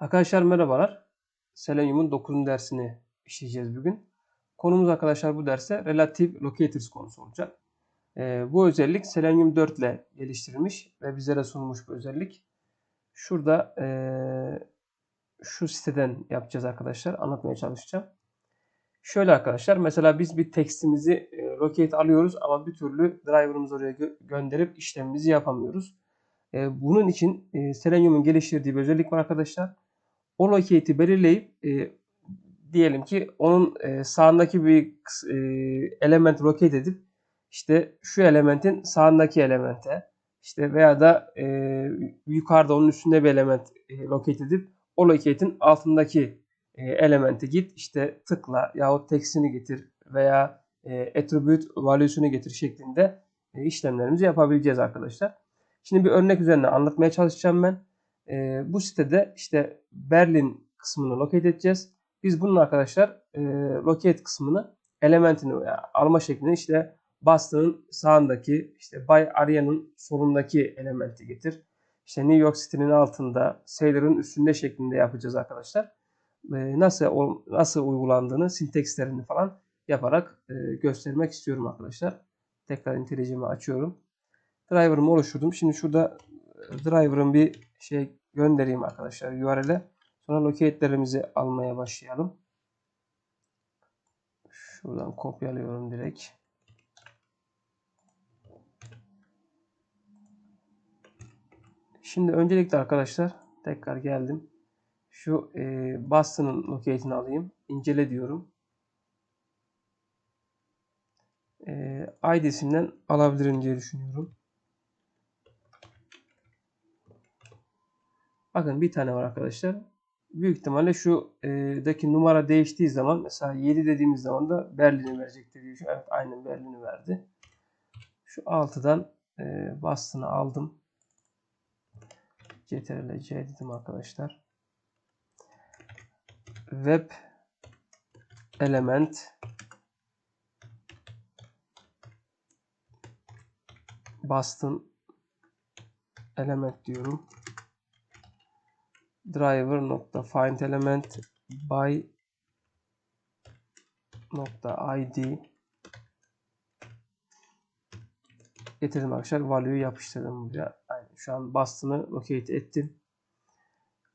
Arkadaşlar merhabalar. Selenium'un 9. dersini işleyeceğiz bugün. Konumuz arkadaşlar bu derste Relative Locators konusu olacak. Ee, bu özellik Selenium 4 ile geliştirilmiş ve bizlere sunulmuş bir özellik. Şurada ee, şu siteden yapacağız arkadaşlar. Anlatmaya çalışacağım. Şöyle arkadaşlar mesela biz bir tekstimizi e, locate alıyoruz ama bir türlü driver'ımızı oraya gö- gönderip işlemimizi yapamıyoruz. E, bunun için e, Selenium'un geliştirdiği bir özellik var arkadaşlar. O locate'i belirleyip e, diyelim ki onun e, sağındaki bir e, element locate edip işte şu elementin sağındaki elemente işte veya da e, yukarıda onun üstünde bir element e, locate edip o locate'in altındaki e, elemente git işte tıkla yahut tekstini getir veya e, attribute value'sunu getir şeklinde e, işlemlerimizi yapabileceğiz arkadaşlar. Şimdi bir örnek üzerine anlatmaya çalışacağım ben. E, bu sitede işte Berlin kısmını locate edeceğiz. Biz bunun arkadaşlar e, locate kısmını elementini veya alma şeklinde işte Boston'ın sağındaki işte Bay Arya'nın solundaki elementi getir. İşte New York City'nin altında, Sailor'ın üstünde şeklinde yapacağız arkadaşlar. E, nasıl nasıl uygulandığını, sintekslerini falan yaparak e, göstermek istiyorum arkadaşlar. Tekrar IntelliJ'imi açıyorum. Driver'ımı oluşturdum. Şimdi şurada driver'ın bir şey göndereyim arkadaşlar URL'e. Sonra locate'lerimizi almaya başlayalım. Şuradan kopyalıyorum direkt. Şimdi öncelikle arkadaşlar tekrar geldim. Şu e, Boston'ın locate'ini alayım. İncele diyorum. E, ID'sinden alabilirim diye düşünüyorum. Bakın bir tane var arkadaşlar. Büyük ihtimalle şu e, numara değiştiği zaman mesela 7 dediğimiz zaman da Berlin'i verecektir diye. Evet aynen Berlin'i verdi. Şu 6'dan e, Boston'ı aldım. Ctrl C dedim arkadaşlar. Web element Boston element diyorum. Driver nokta find element by nokta id getirdim arkadaşlar. Value'yu yapıştırdım buraya. Aynen. Şu an Boston'ı locate ettim.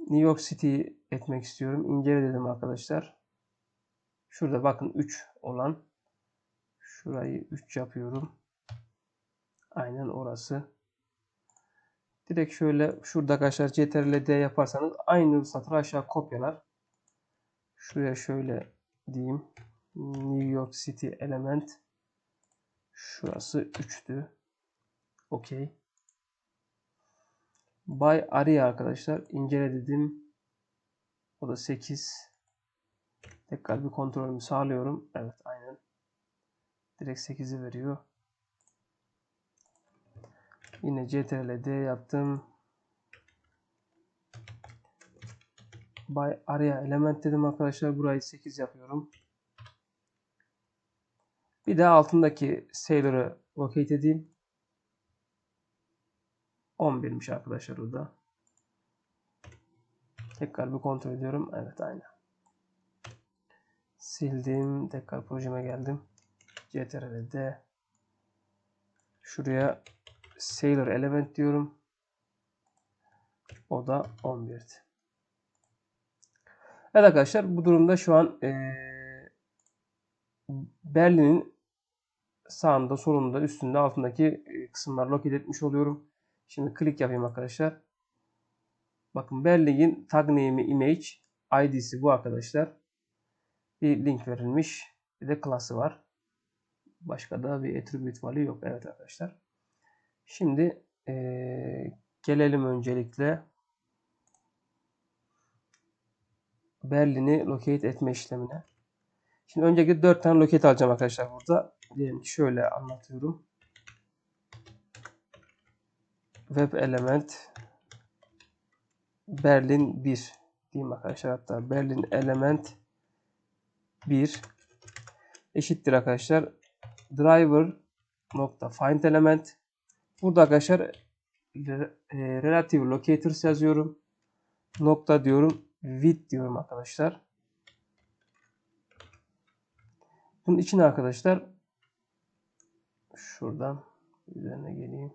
New York City etmek istiyorum. İncele dedim arkadaşlar. Şurada bakın 3 olan. Şurayı 3 yapıyorum. Aynen orası. Direkt şöyle şurada arkadaşlar Ctrl D yaparsanız aynı satırı aşağı kopyalar. Şuraya şöyle diyeyim. New York City element. Şurası 3'tü. Okey. By Aria arkadaşlar. incele dedim. O da 8. Tekrar bir kontrolümü sağlıyorum. Evet aynen. Direkt 8'i veriyor. Yine CTRL D yaptım. By Aria element dedim arkadaşlar. Burayı 8 yapıyorum. Bir de altındaki Sailor'ı locate edeyim. 11'miş arkadaşlar o. Tekrar bir kontrol ediyorum. Evet aynı. Sildim. Tekrar projeme geldim. CTRL D. Şuraya Sailor element diyorum. O da 11. Evet arkadaşlar bu durumda şu an eee, Berlin'in sağında, solunda, üstünde, altındaki e, kısımlar locate etmiş oluyorum. Şimdi klik yapayım arkadaşlar. Bakın Berlin'in tag name'i image ID'si bu arkadaşlar. Bir link verilmiş. Bir de class'ı var. Başka da bir attribute value yok. Evet arkadaşlar. Şimdi eee, gelelim öncelikle Berlin'i locate etme işlemine. Şimdi öncelikle 4 tane locate alacağım arkadaşlar burada. Diyelim şöyle anlatıyorum. Web element Berlin 1 diyeyim arkadaşlar hatta Berlin element 1 eşittir arkadaşlar driver nokta find element burada arkadaşlar e, relative locators yazıyorum nokta diyorum with diyorum arkadaşlar. Bunun içine arkadaşlar şuradan üzerine geleyim.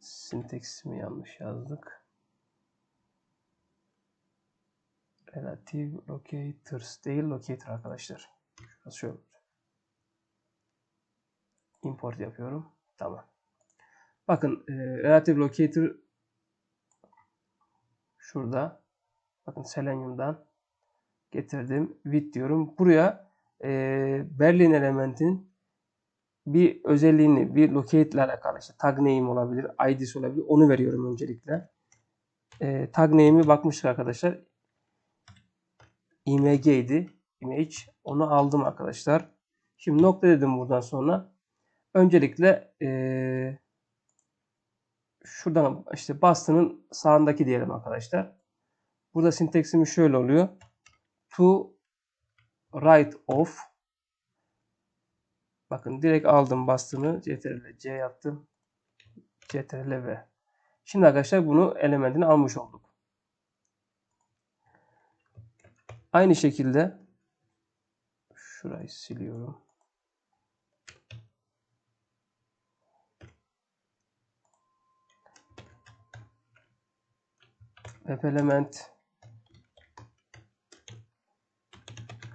Sintaksimi yanlış yazdık. Relative locators değil locator arkadaşlar. Şurası şöyle. Import yapıyorum. Tamam. Bakın e, relative locator şurada. Bakın Selenium'dan getirdim. With diyorum. Buraya e, Berlin elementinin bir özelliğini, bir locate ile alakalı işte tag name olabilir, ID'si olabilir. Onu veriyorum öncelikle. E, tag name'i bakmıştık arkadaşlar. img idi. Image. Onu aldım arkadaşlar. Şimdi nokta dedim buradan sonra. Öncelikle e, şuradan işte bastının sağındaki diyelim arkadaşlar. Burada sintaksimiz şöyle oluyor. To right of Bakın direkt aldım bastığını CTRL C yaptım. CTRL V. Şimdi arkadaşlar bunu elementini almış olduk. Aynı şekilde şurayı siliyorum. Web element.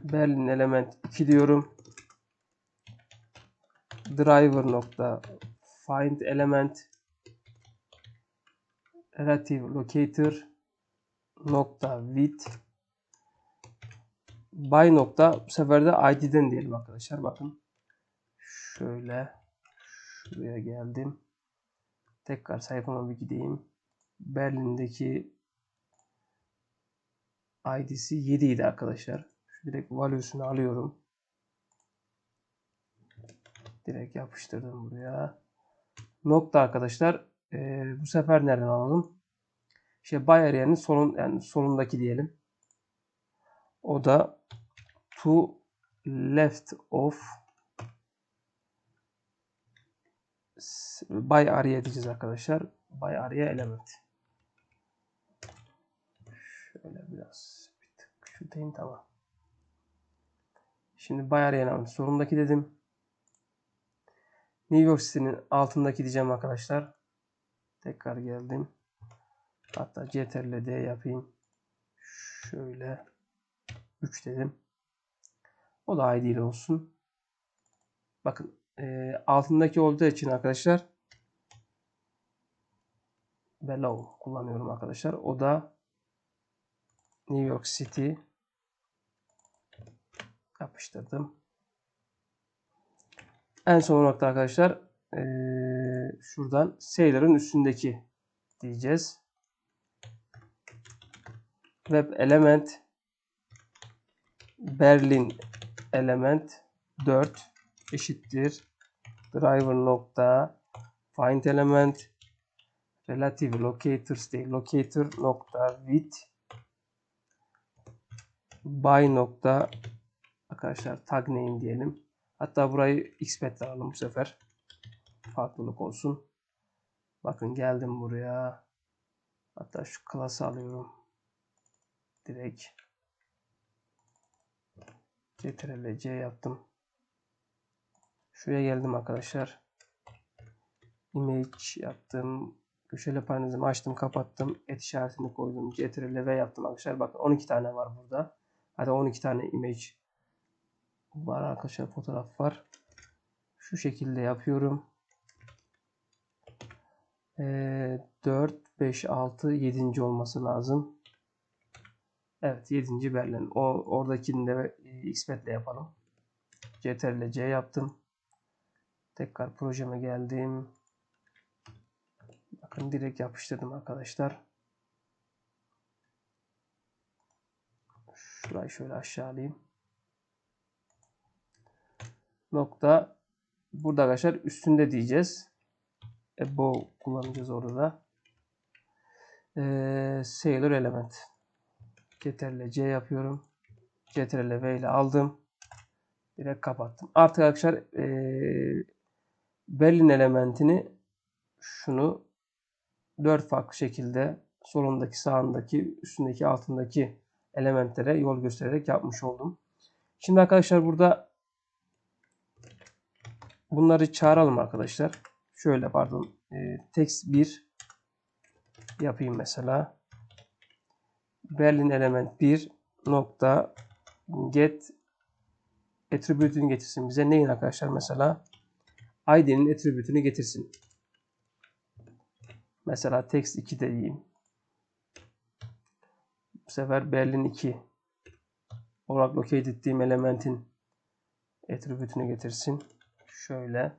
Berlin element 2 diyorum. Driver nokta find element. Relative locator nokta with by nokta bu sefer de id'den diyelim arkadaşlar. Bakın. Şöyle şuraya geldim. Tekrar sayfama bir gideyim. Berlin'deki id'si 7 idi arkadaşlar. Şu direkt value'sunu alıyorum. Direkt yapıştırdım buraya. Nokta arkadaşlar. Ee, bu sefer nereden alalım? İşte by arayanın solun yani solundaki diyelim. O da to left of by araya diyeceğiz arkadaşlar. By araya element. Şöyle biraz bir tık şutayım tamam. Şimdi by araya element solundaki dedim. New York City'nin altındaki diyeceğim arkadaşlar. Tekrar geldim. Hatta CTRL D yapayım. Şöyle 3 dedim. O da ID olsun. Bakın e, altındaki olduğu için arkadaşlar below kullanıyorum arkadaşlar. O da New York City yapıştırdım. En son nokta arkadaşlar e, şuradan Sailor'ın üstündeki diyeceğiz. Web element Berlin element 4 eşittir driver nokta find element relative locators değil locator nokta with by nokta arkadaşlar tag name diyelim. Hatta burayı xpet alalım bu sefer. Farklılık olsun. Bakın geldim buraya. Hatta şu klası alıyorum. Direkt Ctrl C yaptım. Şuraya geldim arkadaşlar. Image yaptım. Köşeli parantezimi açtım kapattım. Et işaretini koydum. Ctrl V yaptım arkadaşlar. Bakın 12 tane var burada. Hadi 12 tane image var arkadaşlar. Fotoğraf var. Şu şekilde yapıyorum. Ee, 4, 5, 6, 7. olması lazım. Evet 7. Berlin. O, oradakini de XPath ile yapalım. CTRL C yaptım. Tekrar projeme geldim. Bakın direkt yapıştırdım arkadaşlar. Şurayı şöyle aşağı alayım. Nokta. Burada arkadaşlar üstünde diyeceğiz. Above kullanacağız orada da. Ee, Sailor element. Ctrl C yapıyorum. Ctrl V ile aldım. Direkt kapattım. Artık arkadaşlar ee, Berlin elementini şunu dört farklı şekilde solundaki, sağındaki, üstündeki, altındaki elementlere yol göstererek yapmış oldum. Şimdi arkadaşlar burada bunları çağıralım arkadaşlar. Şöyle pardon. E, text 1 yapayım mesela. Berlin element 1 nokta get attribute'ünü getirsin bize. Neyin arkadaşlar mesela? ID'nin attribute'ünü getirsin. Mesela text 2 de diyeyim. Bu sefer Berlin 2 olarak locate ettiğim elementin attribute'ünü getirsin. Şöyle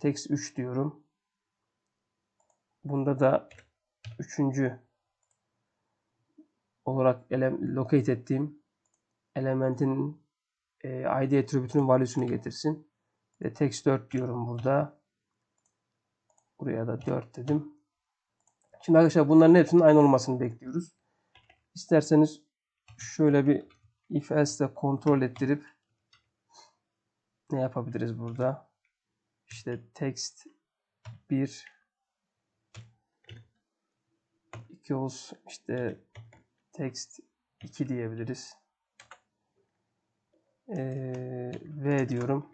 text 3 diyorum. Bunda da üçüncü olarak ele, locate ettiğim elementin e, ID attribute'ünün value'sunu getirsin. Ve text 4 diyorum burada. Buraya da 4 dedim. Şimdi arkadaşlar bunların hepsinin aynı olmasını bekliyoruz. İsterseniz şöyle bir if else de kontrol ettirip ne yapabiliriz burada? İşte text 1 equals işte text 2 diyebiliriz. Ee, v diyorum.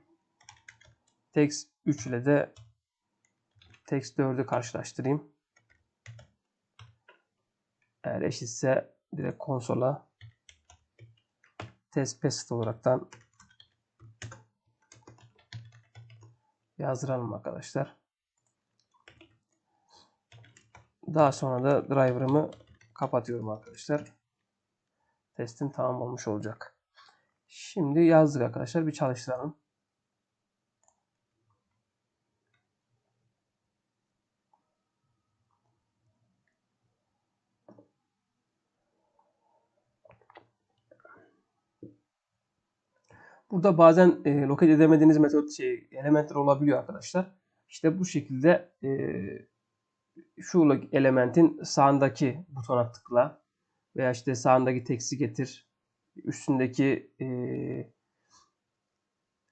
Text 3 ile de text 4'ü karşılaştırayım. Eğer eşitse direkt konsola test paste olaraktan yazdıralım arkadaşlar. Daha sonra da driver'ımı kapatıyorum arkadaşlar. Testim tamam olmuş olacak. Şimdi yazdık arkadaşlar. Bir çalıştıralım. Burada bazen e, locate edemediğiniz metot şey elementler olabiliyor arkadaşlar. İşte bu şekilde e, şu elementin sağındaki butona tıkla veya işte sağındaki teksti getir. Üstündeki e,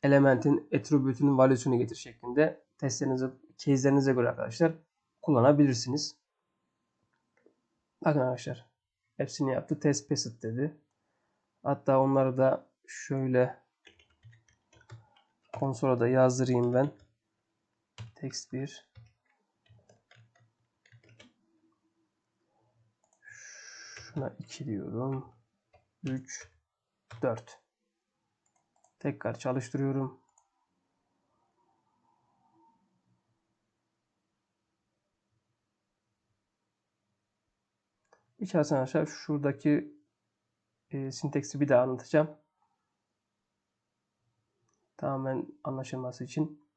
elementin attribute'ünün value'sunu getir şeklinde testlerinize, case'lerinize göre arkadaşlar kullanabilirsiniz. Bakın arkadaşlar hepsini yaptı. Test passed dedi. Hatta onları da şöyle konsola da yazdırayım ben. Text 1 Şuna 2 diyorum. 3 4 Tekrar çalıştırıyorum. İçerisinde arkadaşlar şuradaki e, sinteksi bir daha anlatacağım. Tamamen anlaşılması için.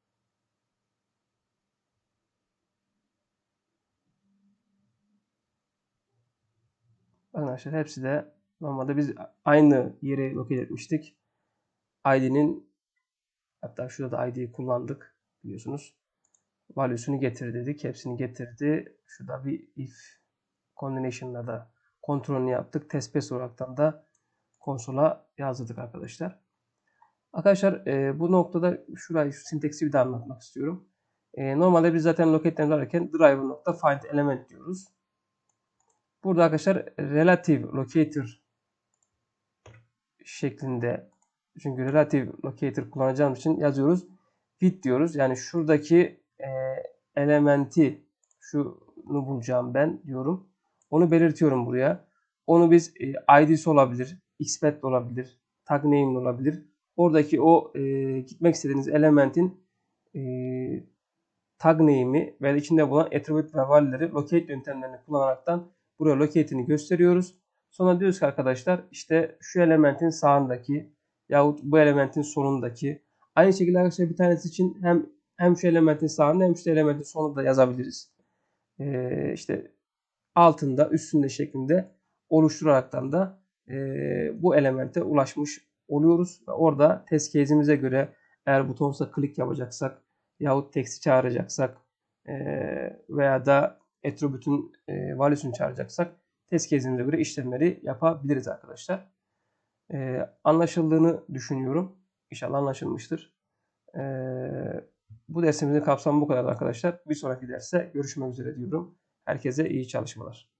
Arkadaşlar hepsi de normalde biz aynı yere locate etmiştik. ID'nin hatta şurada da ID'yi kullandık biliyorsunuz. Value'sunu getir dedik. Hepsini getirdi. Şurada bir if combination'la da kontrolünü yaptık. Test pass olaraktan da konsola yazdırdık arkadaşlar. Arkadaşlar e, bu noktada şurayı şu sinteksi bir daha anlatmak istiyorum. E, normalde biz zaten locate'den ararken driver nokta find element diyoruz. Burada arkadaşlar relative locator şeklinde çünkü relative locator kullanacağımız için yazıyoruz. Fit diyoruz. Yani şuradaki e, elementi şunu bulacağım ben diyorum. Onu belirtiyorum buraya. Onu biz e, ID'si olabilir, xpet olabilir, tag name olabilir. Oradaki o e, gitmek istediğiniz elementin e, tag name'i ve içinde bulunan attribute ve value'leri locate yöntemlerini kullanaraktan Buraya locate'ini gösteriyoruz. Sonra diyoruz ki arkadaşlar işte şu elementin sağındaki yahut bu elementin sonundaki aynı şekilde arkadaşlar bir tanesi için hem hem şu elementin sağında hem şu elementin sonunda yazabiliriz. Ee, işte altında üstünde şeklinde oluşturaraktan da e, bu elemente ulaşmış oluyoruz. Ve orada test case'imize göre eğer butonsa klik yapacaksak yahut text'i çağıracaksak e, veya da attribute'un e, value'sunu çağıracaksak test case'imize göre işlemleri yapabiliriz arkadaşlar. E, anlaşıldığını düşünüyorum. İnşallah anlaşılmıştır. E, Bu dersimizin kapsamı bu kadar arkadaşlar. Bir sonraki derste görüşmek üzere diyorum. Herkese iyi çalışmalar.